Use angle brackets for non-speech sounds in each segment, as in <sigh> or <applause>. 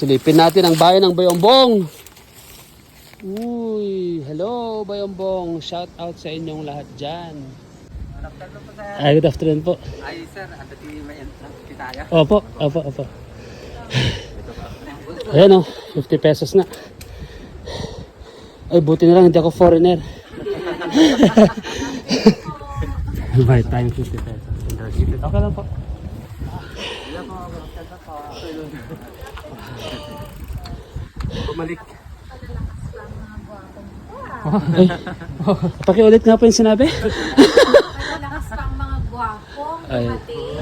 Silipin natin ang bayan ng Bayombong. Uy, hello Bayombong. Shout out sa inyong lahat dyan. Ay, good afternoon po. Ay, sir, ano di may pitaya? Opo, opo, opo. Ayan o, 50 pesos na. Ay, buti na lang, hindi ako foreigner. Buy tayo 50 pesos. Okay lang po. Bumalik. Ay, oh, pakiulit nga po yung sinabi. Malakas pang mga gwapong Ay. dumating.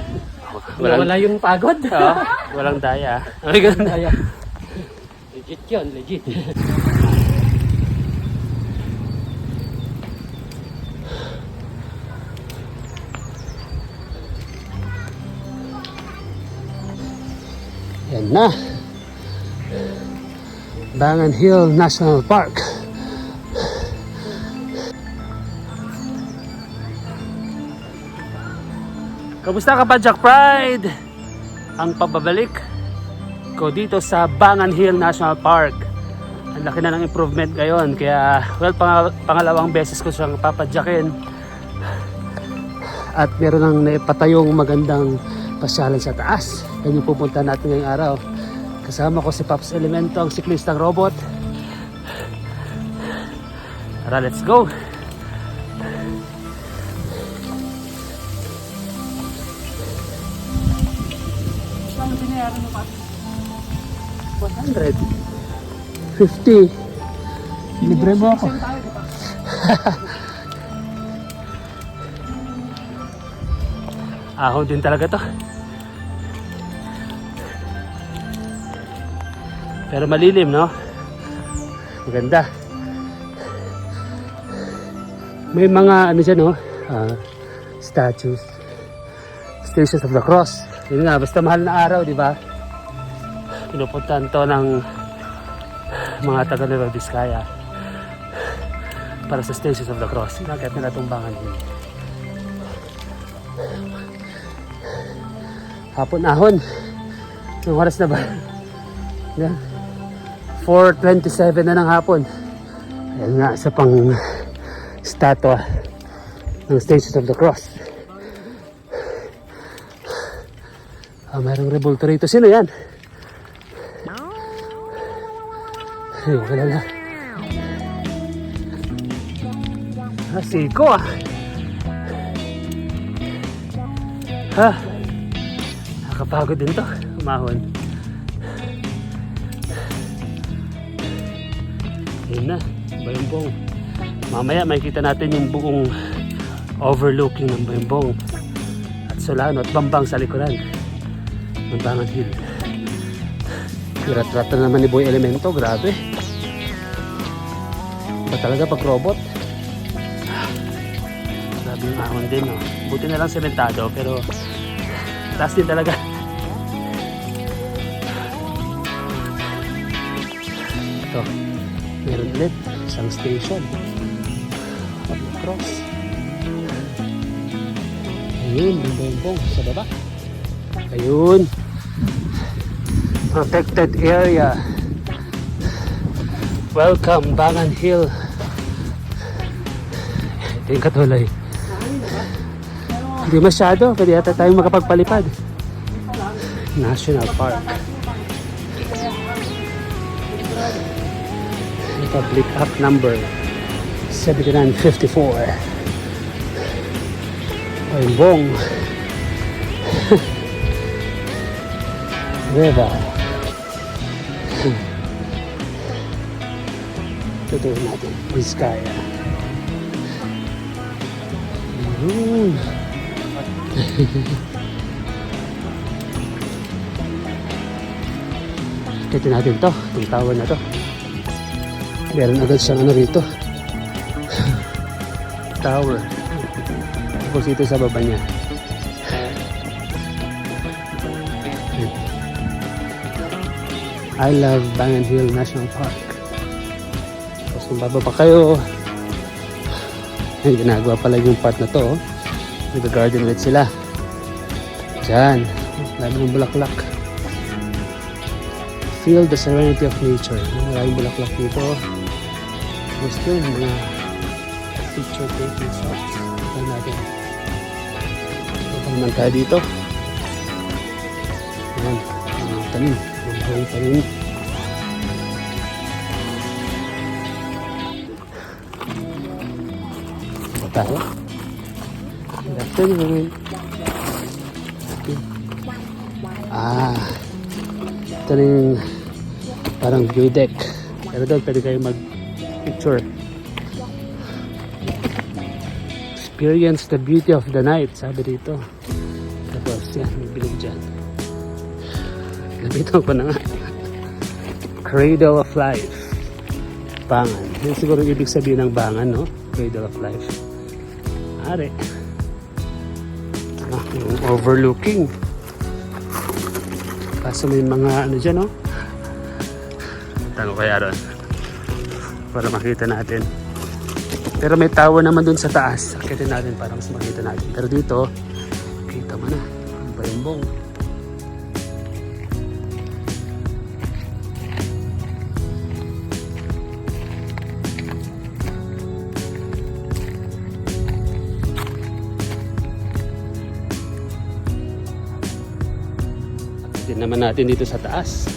Wala yung pagod. Oo, walang daya. Ay, ganun daya. Legit yun, legit. Yan na. Bangan Hill National Park. Kamusta ka ba, Jack Pride? Ang pababalik ko dito sa Bangan Hill National Park. Ang laki na ng improvement ngayon. Kaya, well, pang- pangalawang beses ko siyang papadyakin. At meron nang naipatayong magandang pasyalan sa taas. Yan yung pupunta natin ngayong araw. Kasama ko si Pops Elemento, ang siklistang robot. Tara, let's go! Ano binayaran mo pa? 100. 50. Libre mo ako. <laughs> Ahon din talaga to. Pero malilim, no? Maganda. May mga ano dyan, no? Ah, statues. Stations of the Cross. Yun nga, basta mahal na araw, di ba? Pinupuntahan to ng mga taga Nueva Vizcaya para sa Stations of the Cross. Nakit na natumbangan yun. Hapon ahon. Yung oras na ba? Yan. 4.27 na ng hapon. Ayan nga, isa pang statwa ng Stations of the Cross. Ah, mayroong rebulto rito. Sino yan? Ay, wala na. Ah, siko ah. Ha? Nakakapagod din to. Umahon. Yun na. Bayambong. Mamaya makikita natin yung buong overlooking ng Bayambong. At Solano at Bambang sa likuran. Ng Bangan Hill. Tirat-rata naman ni Boy Elemento. Grabe. Ba talaga pag robot? Grabe yung ahon din. Oh. Buti na lang sementado pero taas din talaga. Ito. Meron ulit. Isang station. Cross. Ayun, bumbong sa baba. Ayun. Protected area. Welcome, Bangan Hill. Yung katuloy. Hindi masyado. Pwede yata tayong makapagpalipad. National Park. Republic Act number 7954. Ayun, River. Tutuin natin. Vizcaya. Ayun. Kita <laughs> natin to, itong tower na to. Meron agad siyang ano rito. tower. Tapos dito sa baba niya. I love Bangan Hill National Park. Tapos kung bababa kayo, ay, ginagawa pala yung part na to. Oh. Nag-garden ulit sila. Diyan. Lalo ng bulaklak. feel the serenity of nature. Maraming bulaklak dito. Gusto yun, mga picture taking shots. Tignan natin. Ito naman tayo dito. Ayan, mga tanim. Mga buong tanim. Ito tayo. Good afternoon. Ah, ito na yung parang view deck. Pero doon pwede kayo mag-picture. Experience the beauty of the night, sabi dito. Tapos yan, may bilog dyan. Nabitan ko na nga. Cradle of Life. Bangan. Yan siguro yung ibig sabihin ng bangan, no? Cradle of Life. Ari. Ah, overlooking. Kaso may mga ano dyan, no? Tanong kaya ron. Para makita natin. Pero may tower naman dun sa taas. Akitin natin para mas makita natin. Pero dito, kita mo na. Ang bayambong. Akitin naman natin dito sa taas.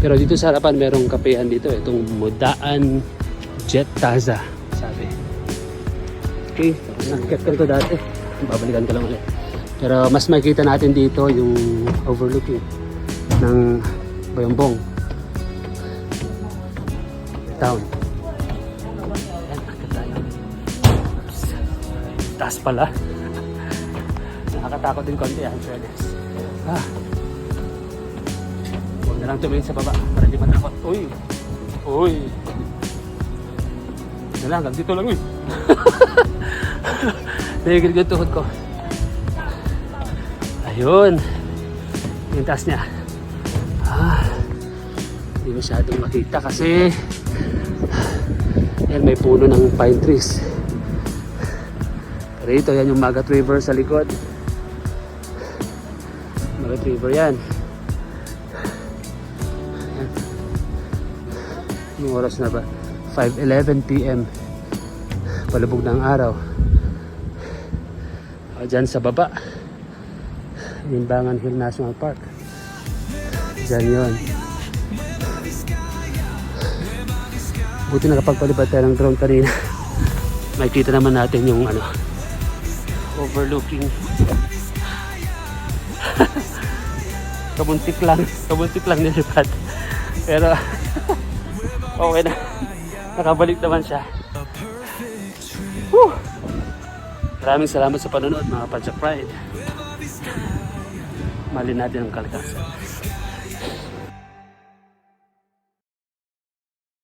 Pero dito sa harapan merong kapehan dito. Itong Mudaan Jet Taza. Sabi. Okay, nakikit ko ito dati. Babalikan ko lang ulit. Pero mas makikita natin dito yung overlooking ng Bayambong town. Taas pala. <laughs> Nakakatakot din konti, ah, fairness. Ah. Huwag na lang tumingin sa baba para di matakot. Uy! Uy! Yan lang, hanggang dito lang uy. <laughs> Nagigil yung tuhod ko. Ayun. Yung taas niya. Ah. Hindi masyadong makita kasi yan may puno ng pine trees. Pero ito, yan yung Magat River sa likod. Magat River yan. Yung oras na ba? 5.11 p.m. Palubog ng araw. O, dyan sa baba. Limbangan Hill National Park. Dyan yun. Buti nakapagpalipad tayo ng drone kanina. <laughs> Makikita naman natin yung ano overlooking <laughs> kabuntik lang kabuntik lang nilipad pero <laughs> okay na nakabalik naman siya. Whew. maraming salamat sa panonood mga Padjak Pride. Mali natin ang kalikasan